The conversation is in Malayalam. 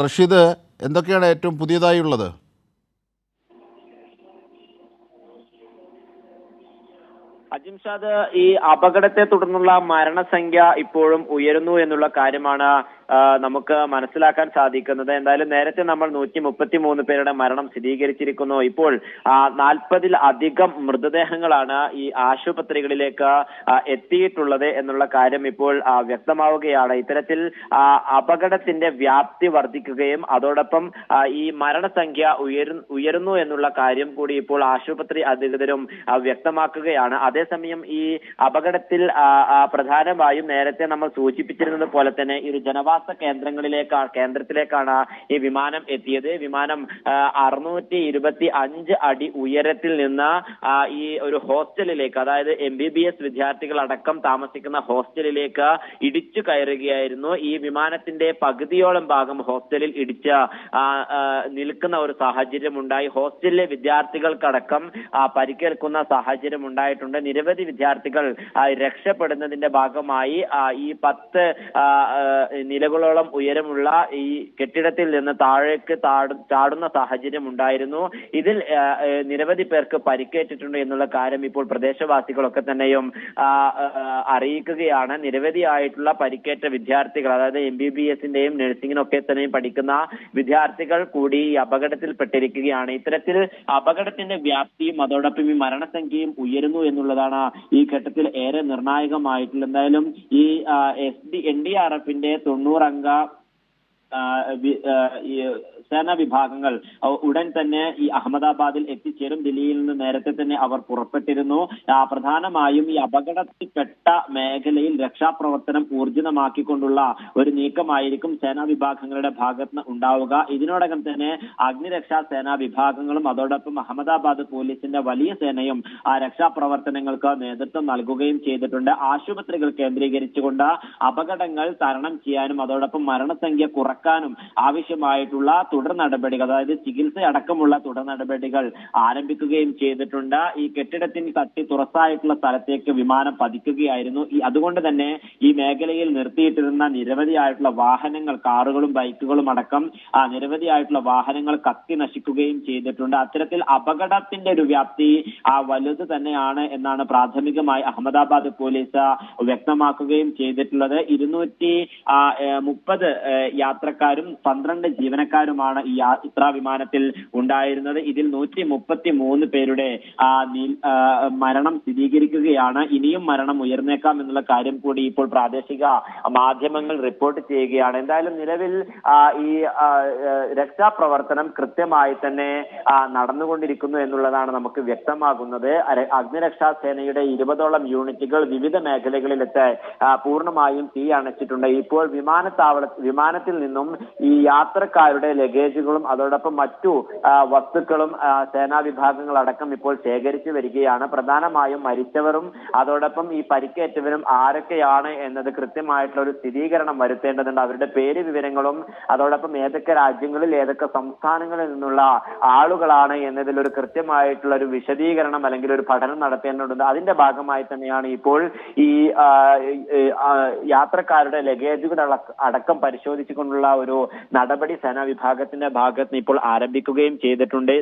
റഷീദ് എന്തൊക്കെയാണ് ഏറ്റവും പുതിയതായി ഉള്ളത് അജിംഷാദ് ഈ അപകടത്തെ തുടർന്നുള്ള മരണസംഖ്യ ഇപ്പോഴും ഉയരുന്നു എന്നുള്ള കാര്യമാണ് നമുക്ക് മനസ്സിലാക്കാൻ സാധിക്കുന്നത് എന്തായാലും നേരത്തെ നമ്മൾ നൂറ്റി മുപ്പത്തി മൂന്ന് പേരുടെ മരണം സ്ഥിരീകരിച്ചിരിക്കുന്നു. ഇപ്പോൾ നാൽപ്പതിൽ അധികം മൃതദേഹങ്ങളാണ് ഈ ആശുപത്രികളിലേക്ക് എത്തിയിട്ടുള്ളത് എന്നുള്ള കാര്യം ഇപ്പോൾ വ്യക്തമാവുകയാണ്. ഇത്തരത്തിൽ അപകടത്തിന്റെ വ്യാപ്തി വർദ്ധിക്കുകയും അതോടൊപ്പം ഈ മരണസംഖ്യ ഉയരു ഉയരുന്നു എന്നുള്ള കാര്യം കൂടി ഇപ്പോൾ ആശുപത്രി അധികൃതരും വ്യക്തമാക്കുകയാണ്. അതേസമയം ഈ അപകടത്തിൽ പ്രധാനമായും നേരത്തെ നമ്മൾ സൂചിപ്പിച്ചിരുന്നത് പോലെ തന്നെ ഈ ഒരു ജനവാസ കേന്ദ്രങ്ങളിലേക്കാണ് കേന്ദ്രത്തിലേക്കാണ് ഈ വിമാനം എത്തിയത്. വിമാനം അറുന്നൂറ്റി ഇരുപത്തി അഞ്ച് അടി ഉയരത്തിൽ നിന്ന് ഈ ഒരു ഹോസ്റ്റലിലേക്ക് അതായത് എം ബി ബി എസ് വിദ്യാർത്ഥികൾ അടക്കം താമസിക്കുന്ന ഹോസ്റ്റലിലേക്ക് ഇടിച്ചു കയറുകയായിരുന്നു. ഈ വിമാനത്തിന്റെ പകുതിയോളം ഭാഗം ഹോസ്റ്റലിൽ ഇടിച്ച് നിൽക്കുന്ന ഒരു സാഹചര്യം ഉണ്ടായി ഹോസ്റ്റലിലെ വിദ്യാർത്ഥികൾക്കടക്കം പരിക്കേൽക്കുന്ന സാഹചര്യം ഉണ്ടായിട്ടുണ്ട്. നിരവധി വിദ്യാർത്ഥികൾ രക്ഷപ്പെടുന്നതിന്റെ ഭാഗമായി ഈ പത്ത് നില നിലകളോളം ഉയരമുള്ള ഈ കെട്ടിടത്തിൽ നിന്ന് താഴേക്ക് താഴ് ചാടുന്ന സാഹചര്യം ഉണ്ടായിരുന്നു. ഇതിൽ നിരവധി പേർക്ക് പരിക്കേറ്റിട്ടുണ്ട് എന്നുള്ള കാര്യം ഇപ്പോൾ പ്രദേശവാസികളൊക്കെ തന്നെയും അറിയിക്കുകയാണ്. നിരവധിയായിട്ടുള്ള പരിക്കേറ്റ വിദ്യാർത്ഥികൾ അതായത് എം ബി ബി എസിന്റെയും നഴ്സിംഗിനൊക്കെ തന്നെയും പഠിക്കുന്ന വിദ്യാർത്ഥികൾ കൂടി ഈ അപകടത്തിൽപ്പെട്ടിരിക്കുകയാണ്. ഇത്തരത്തിൽ അപകടത്തിന്റെ വ്യാപ്തിയും അതോടൊപ്പം ഈ മരണസംഖ്യയും ഉയരുന്നു എന്നുള്ളതാണ് ഈ ഘട്ടത്തിൽ ഏറെ നിർണായകമായിട്ടുള്ള. എന്തായാലും ഈ S D N D R എഫിന്റെ തൊണ്ണൂറംഗ ആ, വി- ആ, ഈ സേനാ വിഭാഗങ്ങൾ ഉടൻ തന്നെ ഈ അഹമ്മദാബാദിൽ എത്തിച്ചേരും. ദില്ലിയിൽ നിന്ന് നേരത്തെ തന്നെ അവർ പുറപ്പെട്ടിരുന്നു. പ്രധാനമായും ഈ അപകടത്തിൽപ്പെട്ട മേഖലയിൽ രക്ഷാപ്രവർത്തനം ഊർജിതമാക്കിക്കൊണ്ടുള്ള ഒരു നീക്കമായിരിക്കും സേനാ വിഭാഗങ്ങളുടെ ഭാഗത്ത് ഉണ്ടാവുക. ഇതിനോടകം തന്നെ അഗ്നിരക്ഷാ സേനാ വിഭാഗങ്ങളും അതോടൊപ്പം അഹമ്മദാബാദ് പോലീസിന്റെ വലിയ സേനയും ആ രക്ഷാപ്രവർത്തനങ്ങൾക്ക് നേതൃത്വം നൽകുകയും ചെയ്തിട്ടുണ്ട്. ആശുപത്രികൾ കേന്ദ്രീകരിച്ചുകൊണ്ട് അപകടങ്ങൾ തരണം ചെയ്യാനും അതോടൊപ്പം മരണസംഖ്യ കുറക്കാനും ആവശ്യമായിട്ടുള്ള തുടർ നടപടികൾ അതായത് ചികിത്സ അടക്കമുള്ള തുടർ നടപടികൾ ആരംഭിക്കുകയും ചെയ്തിട്ടുണ്ട്. ഈ കെട്ടിടത്തിന് തട്ടി തുറസായിട്ടുള്ള സ്ഥലത്തേക്ക് വിമാനം പതിക്കുകയായിരുന്നു. ഈ അതുകൊണ്ട് തന്നെ ഈ മേഖലയിൽ നിർത്തിയിട്ടിരുന്ന നിരവധിയായിട്ടുള്ള വാഹനങ്ങൾ കാറുകളും ബൈക്കുകളും അടക്കം ആ നിരവധിയായിട്ടുള്ള വാഹനങ്ങൾ കത്തി നശിക്കുകയും ചെയ്തിട്ടുണ്ട്. അത്തരത്തിൽ അപകടത്തിന്റെ ഒരു വ്യാപ്തി ആ വലുത് തന്നെയാണ് എന്നാണ് പ്രാഥമികമായി അഹമ്മദാബാദ് പോലീസ് വ്യക്തമാക്കുകയും ചെയ്തിട്ടുള്ളത്. ഇരുന്നൂറ്റി മുപ്പത് യാത്രക്കാരും പന്ത്രണ്ട് ജീവനക്കാരുമാണ് ഈ യാത്രാ വിമാനത്തിൽ ഉണ്ടായിരുന്നത്. ഇതിൽ നൂറ്റി മുപ്പത്തി മൂന്ന് പേരുടെ മരണം സ്ഥിരീകരിക്കുകയാണ്. ഇനിയും മരണം ഉയർന്നേക്കാം എന്നുള്ള കാര്യം കൂടി ഇപ്പോൾ പ്രാദേശിക മാധ്യമങ്ങൾ റിപ്പോർട്ട് ചെയ്യുകയാണ്. എന്തായാലും നിലവിൽ ഈ രക്ഷാപ്രവർത്തനം കൃത്യമായി തന്നെ നടന്നുകൊണ്ടിരിക്കുന്നു എന്നുള്ളതാണ് നമുക്ക് വ്യക്തമാകുന്നത്. അഗ്നിരക്ഷാ സേനയുടെ ഇരുപതോളം യൂണിറ്റുകൾ വിവിധ മേഖലകളിലെത്തി പൂർണമായും തീ അണച്ചിട്ടുണ്ട്. ഇപ്പോൾ വിമാനത്താവള വിമാനത്തിൽ നിന്നും ഈ യാത്രക്കാരുടെ ലഗേജുകളും അതോടൊപ്പം മറ്റു വസ്തുക്കളും സേനാ അടക്കം ഇപ്പോൾ ശേഖരിച്ചു വരികയാണ്. പ്രധാനമായും മരിച്ചവരും അതോടൊപ്പം ഈ പരിക്കേറ്റവരും ആരൊക്കെയാണ് എന്നത് കൃത്യമായിട്ടുള്ള ഒരു സ്ഥിരീകരണം വരുത്തേണ്ടതുണ്ട്. അവരുടെ പേര് വിവരങ്ങളും അതോടൊപ്പം ഏതൊക്കെ രാജ്യങ്ങളിൽ ഏതൊക്കെ സംസ്ഥാനങ്ങളിൽ നിന്നുള്ള ആളുകളാണ് എന്നതിൽ ഒരു കൃത്യമായിട്ടുള്ള ഒരു വിശദീകരണം അല്ലെങ്കിൽ ഒരു പഠനം നടത്തേണ്ടതുണ്ട്. അതിന്റെ ഭാഗമായി തന്നെയാണ് ഇപ്പോൾ ഈ യാത്രക്കാരുടെ ലഗേജുകൾ അടക്കം പരിശോധിച്ചുകൊണ്ടുള്ള ഒരു നടപടി സേനാ വിഭാഗത്തിന്റെ ഭാഗത്ത് ഇപ്പോൾ ആരംഭിക്കുകയും ചെയ്തിട്ടുണ്ട്.